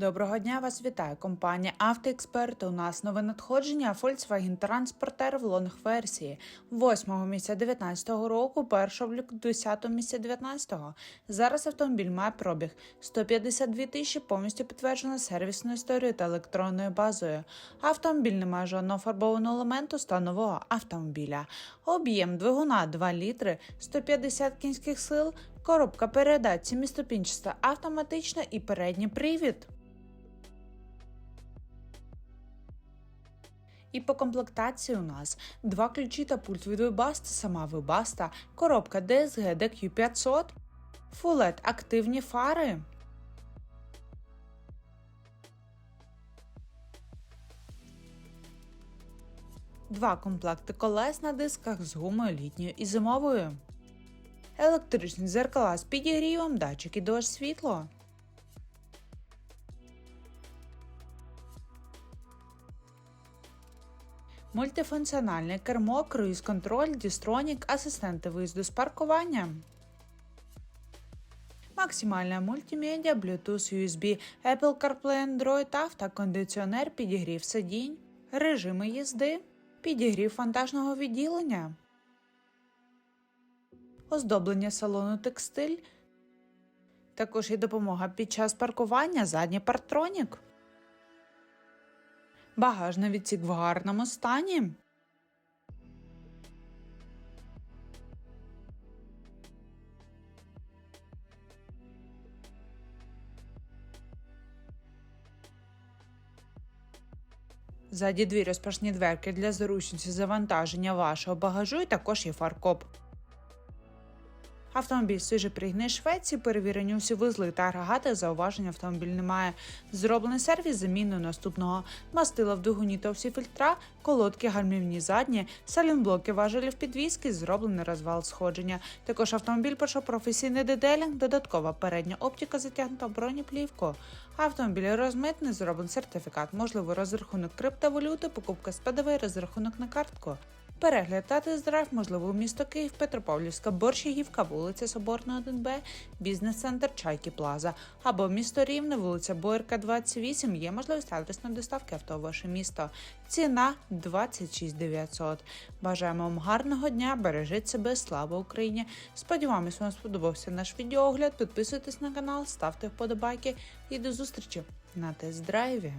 Доброго дня, вас вітає компанія Автоексперти. У нас нове надходження Volkswagen Transporter в лонг версії 8 місяця 19 року, перший облік 10 місяця 19. Зараз автомобіль має пробіг 152 тисячі, повністю підтверджено сервісною історією та електронною базою. Автомобіль не має жодного фарбованого елементу ста нового автомобіля. Об'єм двигуна 2 літри, 150 кінських сил, коробка передач 7-ступінчаста автоматична і передній привід. І по комплектації у нас два ключі та пульт від Webaста, сама Webaста, коробка DSG DQ500, Full активні фари. Два комплекти колес на дисках з гумою літньою і зимовою. Електричні дзеркала з підігрівом, датчики дощ світло. Мультифункціональне кермо, круїз-контроль, дістронік, асистенти виїзду з паркування. Максимальна мультимедіа, Bluetooth, USB, Apple CarPlay, Android Auto, кондиціонер, підігрів сидінь, режими їзди, підігрів вантажного відділення, оздоблення салону текстиль, також є допомога під час паркування, задній партронік. Багажний відсік в гарному стані. Ззаді дві розпашні дверки для зручності завантаження вашого багажу і також є фаркоп. Автомобіль свіже пригне Швеції, перевірені усі вузли та агрегати, зауважень автомобіль немає. Зроблений сервіс заміною наступного мастила в двигуні та всі фільтра, колодки, гальмівні задні, салінблоки важелів підвіски, зроблений розвал сходження. Також автомобіль пройшов професійний детелінг, додаткова передня оптика затягнута в бронеплівку. Автомобіль розмитний, зроблений сертифікат, можливий розрахунок криптовалюти, покупка з ПДВ, розрахунок на картку. Перегляд та тест-драйв можливо у місто Київ, Петропавлівська, Борщагівка, вулиця Соборна, 1Б, бізнес-центр Чайки Плаза або місто Рівне, вулиця Боярка, 28. Є можливість адресної доставки авто в ваше місто. Ціна 26 900. Бажаємо вам гарного дня, бережіть себе, слава Україні! Сподіваємось, вам сподобався наш відеоогляд. Підписуйтесь на канал, ставте вподобайки і до зустрічі на тест-драйві.